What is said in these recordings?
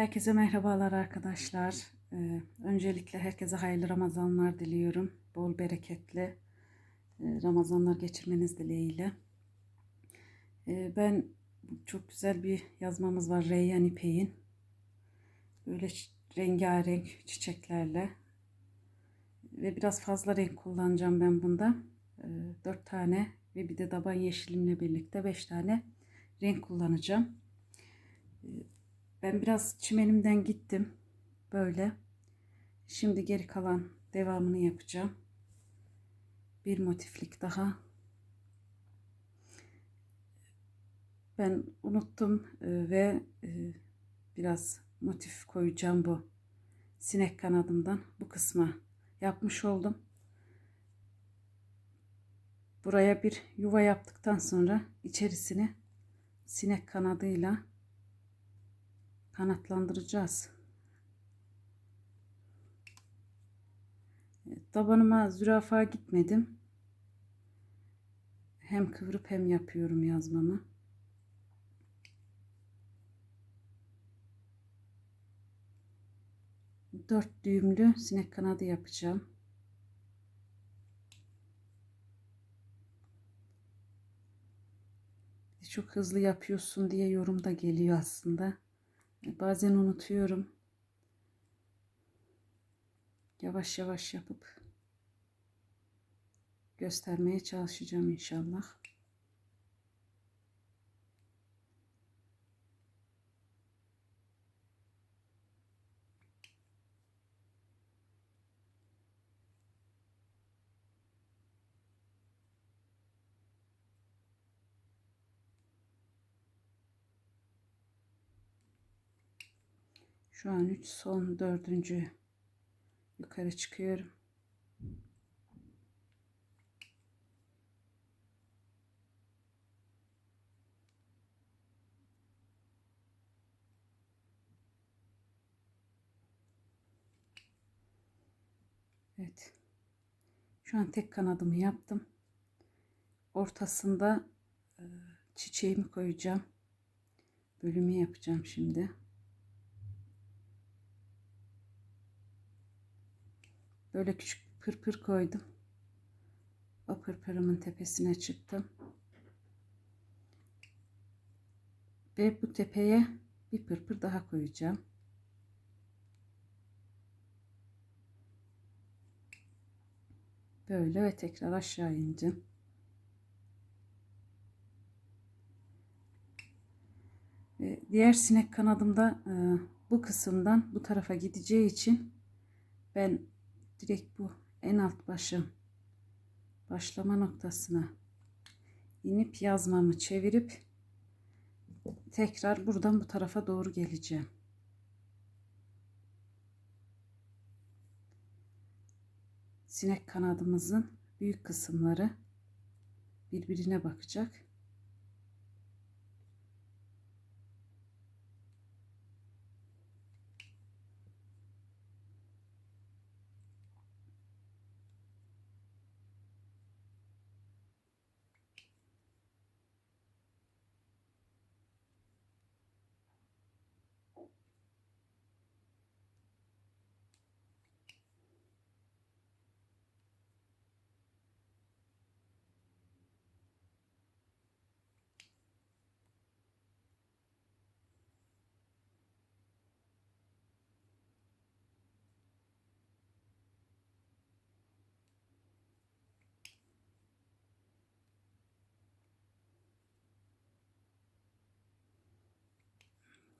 Herkese merhabalar arkadaşlar. Ee, öncelikle herkese hayırlı Ramazanlar diliyorum. Bol bereketli e, Ramazanlar geçirmeniz dileğiyle. Ee, ben çok güzel bir yazmamız var Reyyan İpek'in. Böyle rengarenk çiçeklerle ve biraz fazla renk kullanacağım ben bunda. Ee, 4 tane ve bir de daban yeşilimle birlikte 5 tane renk kullanacağım. Ben biraz çimenimden gittim. Böyle. Şimdi geri kalan devamını yapacağım. Bir motiflik daha. Ben unuttum e, ve e, biraz motif koyacağım bu sinek kanadımdan bu kısma yapmış oldum. Buraya bir yuva yaptıktan sonra içerisine sinek kanadıyla kanatlandıracağız. Tabanıma zürafa gitmedim. Hem kıvırıp hem yapıyorum yazmamı. Dört düğümlü sinek kanadı yapacağım. Çok hızlı yapıyorsun diye yorum da geliyor aslında. Bazen unutuyorum. Yavaş yavaş yapıp göstermeye çalışacağım inşallah. Şu an 3 son dördüncü yukarı çıkıyorum. Evet. Şu an tek kanadımı yaptım. Ortasında e, çiçeğimi koyacağım. Bölümü yapacağım şimdi. Böyle küçük pırpır koydum. O pırpırımın tepesine çıktım. Ve bu tepeye bir pırpır daha koyacağım. Böyle ve tekrar aşağı indim. Ve diğer sinek kanadımda e, bu kısımdan bu tarafa gideceği için ben direkt bu en alt başım başlama noktasına inip yazmamı çevirip tekrar buradan bu tarafa doğru geleceğim. Sinek kanadımızın büyük kısımları birbirine bakacak.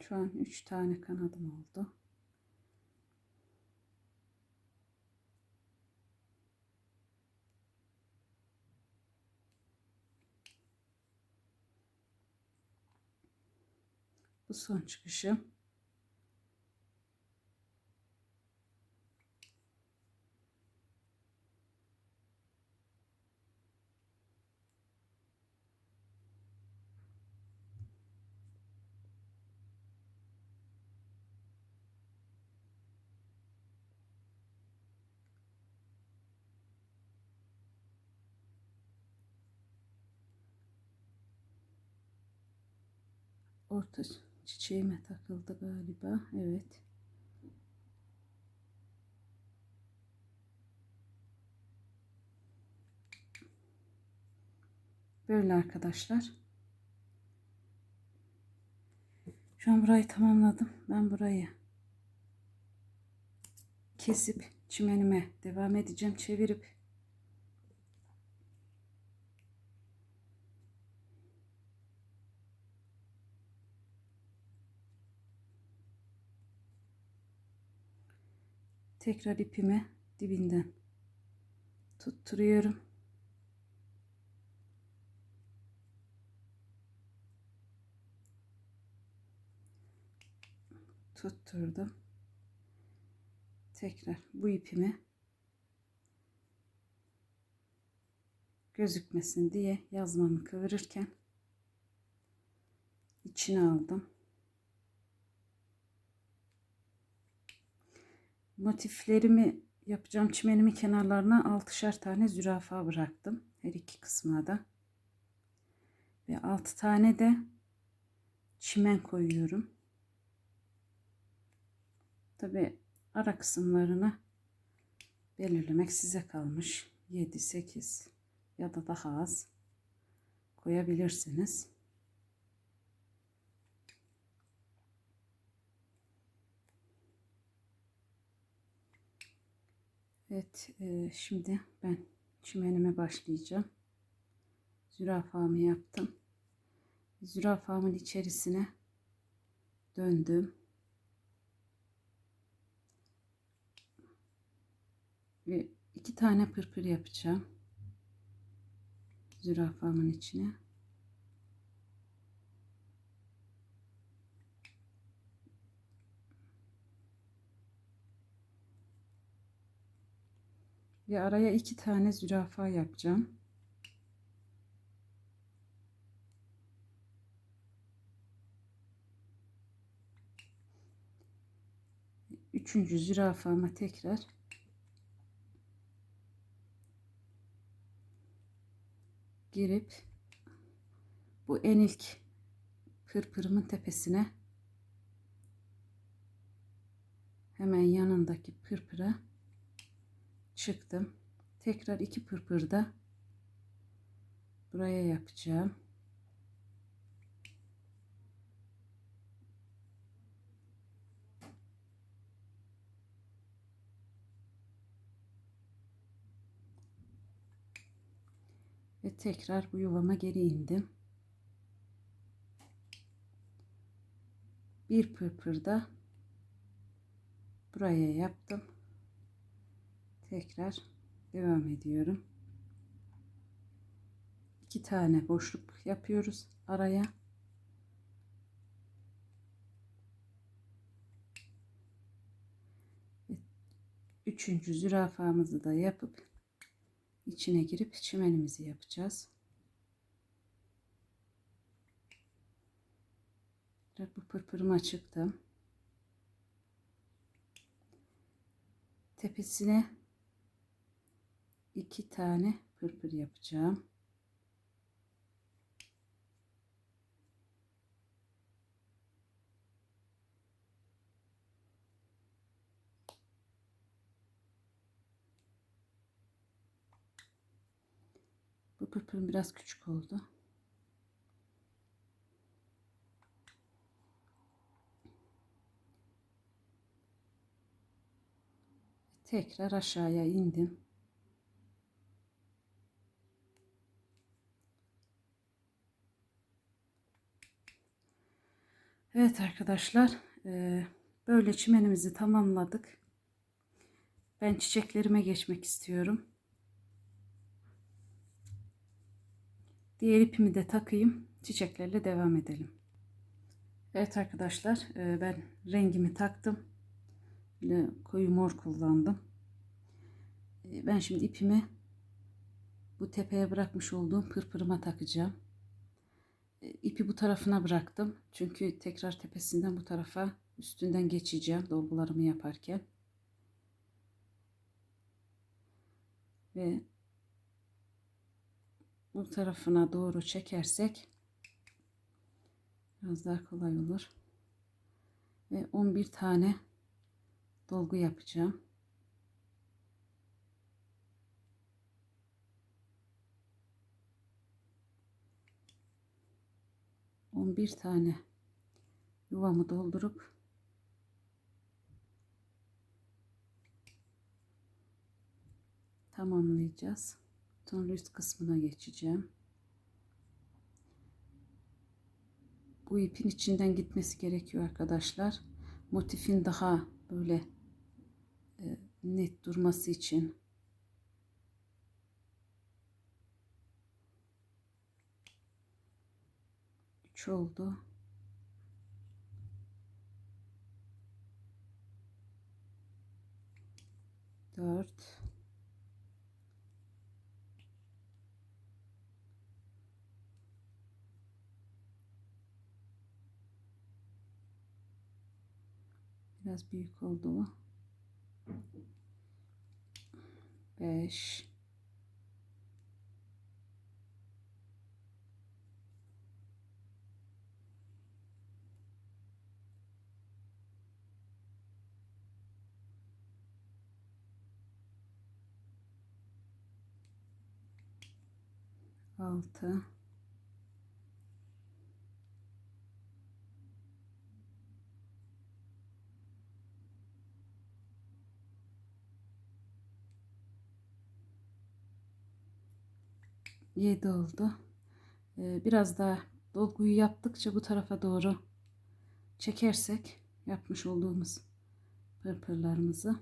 Şu an 3 tane kanadım oldu. Bu son çıkışım. Orta çiçeğime takıldı galiba. Evet. Böyle arkadaşlar. Şu an burayı tamamladım. Ben burayı kesip çimenime devam edeceğim. Çevirip tekrar ipimi dibinden tutturuyorum. tutturdum. Tekrar bu ipimi gözükmesin diye yazmamı kıvırırken içine aldım. Motiflerimi yapacağım çimenimi kenarlarına altışar tane zürafa bıraktım. Her iki kısmına da. Ve altı tane de çimen koyuyorum. Tabi ara kısımlarını belirlemek size kalmış. 7, 8 ya da daha az koyabilirsiniz. Evet e, şimdi ben çimenime başlayacağım. Zürafamı yaptım. Zürafamın içerisine döndüm. Ve iki tane pırpır yapacağım. Zürafamın içine. Ve araya iki tane zürafa yapacağım. Üçüncü zürafama tekrar girip bu en ilk pırpırımın tepesine hemen yanındaki pırpıra çıktım. Tekrar iki pırpırda buraya yapacağım. ve tekrar bu yuvama geri indim. Bir pırpırda buraya yaptım. Tekrar devam ediyorum. İki tane boşluk yapıyoruz araya. Üçüncü zürafamızı da yapıp içine girip çimenimizi yapacağız. Bu pırpırıma çıktım. Tepesine iki tane pırpır yapacağım. Bu pırpırım biraz küçük oldu. Tekrar aşağıya indim. Evet arkadaşlar böyle çimenimizi tamamladık. Ben çiçeklerime geçmek istiyorum. Diğer ipimi de takayım. Çiçeklerle devam edelim. Evet arkadaşlar e, ben rengimi taktım. Koyu mor kullandım. E, ben şimdi ipimi bu tepeye bırakmış olduğum pırpırıma takacağım. İpi bu tarafına bıraktım. Çünkü tekrar tepesinden bu tarafa üstünden geçeceğim dolgularımı yaparken. Ve bu tarafına doğru çekersek biraz daha kolay olur. ve 11 tane dolgu yapacağım. On bir tane yuvamı doldurup tamamlayacağız. Sonra üst kısmına geçeceğim. Bu ipin içinden gitmesi gerekiyor arkadaşlar. Motifin daha böyle e, net durması için. Üç oldu. Dört. Biraz büyük oldu mu? 5 6 7 oldu. Ee, biraz daha dolguyu yaptıkça bu tarafa doğru çekersek yapmış olduğumuz pırpırlarımızı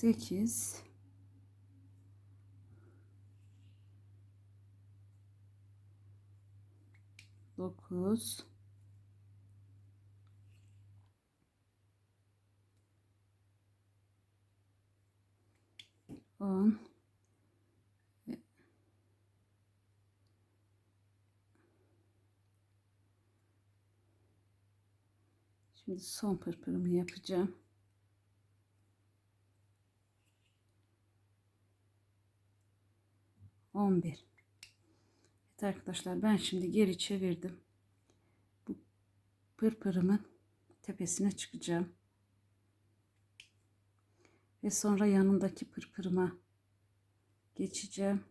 sekiz. Dokuz. 10 Şimdi son pırpırımı yapacağım. On bir. Evet arkadaşlar ben şimdi geri çevirdim. Bu pırpırımın tepesine çıkacağım. Ve sonra yanındaki pırpırıma geçeceğim.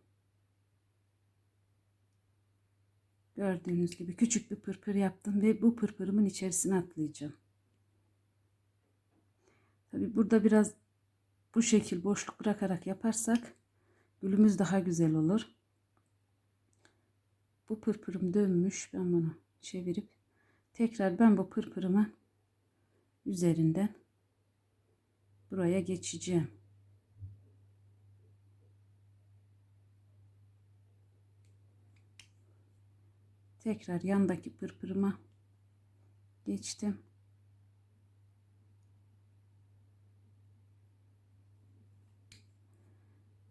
Gördüğünüz gibi küçük bir pırpır yaptım ve bu pırpırımın içerisine atlayacağım. Tabi burada biraz bu şekil boşluk bırakarak yaparsak gülümüz daha güzel olur. Bu pırpırım dönmüş. Ben bunu çevirip tekrar ben bu pırpırımı üzerinden buraya geçeceğim. Tekrar yandaki pırpırıma geçtim.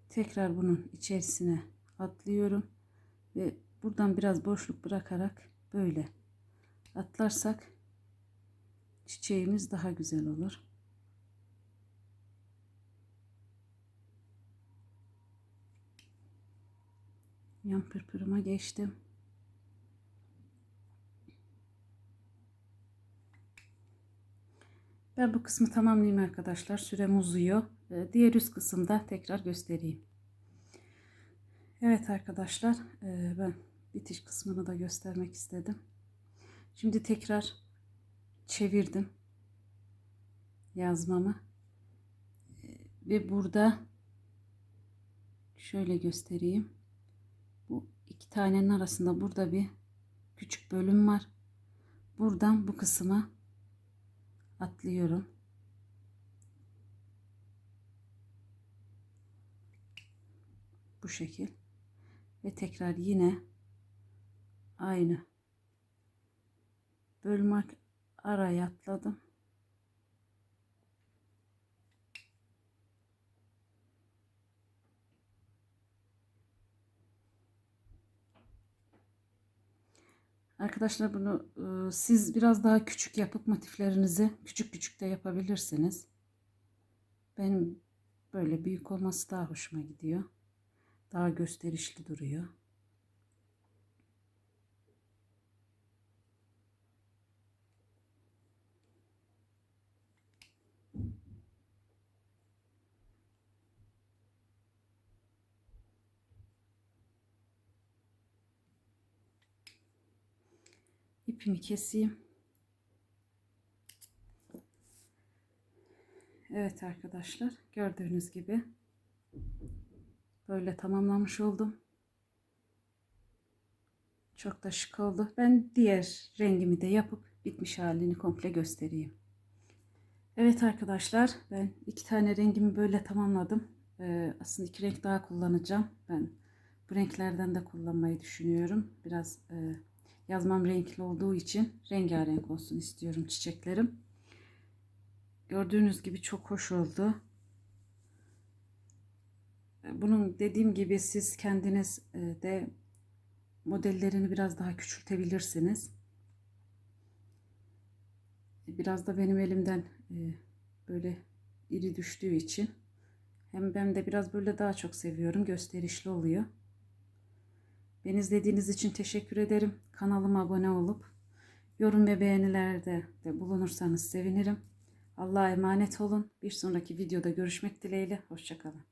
Tekrar bunun içerisine atlıyorum ve buradan biraz boşluk bırakarak böyle atlarsak çiçeğimiz daha güzel olur. yan pırpırıma geçtim. Ben bu kısmı tamamlayayım arkadaşlar. Sürem uzuyor. Ee, diğer üst kısımda tekrar göstereyim. Evet arkadaşlar e, ben bitiş kısmını da göstermek istedim. Şimdi tekrar çevirdim yazmamı. Ve burada şöyle göstereyim. Bu iki tanenin arasında burada bir küçük bölüm var. Buradan bu kısma atlıyorum. Bu şekil. Ve tekrar yine aynı bölüm araya atladım. Arkadaşlar bunu e, siz biraz daha küçük yapıp motiflerinizi küçük küçük de yapabilirsiniz. Benim böyle büyük olması daha hoşuma gidiyor. Daha gösterişli duruyor. ipimi keseyim. Evet arkadaşlar gördüğünüz gibi böyle tamamlamış oldum. Çok da şık oldu. Ben diğer rengimi de yapıp bitmiş halini komple göstereyim. Evet arkadaşlar ben iki tane rengimi böyle tamamladım. Ee, aslında iki renk daha kullanacağım. Ben bu renklerden de kullanmayı düşünüyorum. Biraz e, yazmam renkli olduğu için rengarenk olsun istiyorum çiçeklerim. Gördüğünüz gibi çok hoş oldu. Bunun dediğim gibi siz kendiniz e, de modellerini biraz daha küçültebilirsiniz. Biraz da benim elimden e, böyle iri düştüğü için hem ben de biraz böyle daha çok seviyorum. Gösterişli oluyor. Beni izlediğiniz için teşekkür ederim. Kanalıma abone olup yorum ve beğenilerde de bulunursanız sevinirim. Allah'a emanet olun. Bir sonraki videoda görüşmek dileğiyle. Hoşçakalın.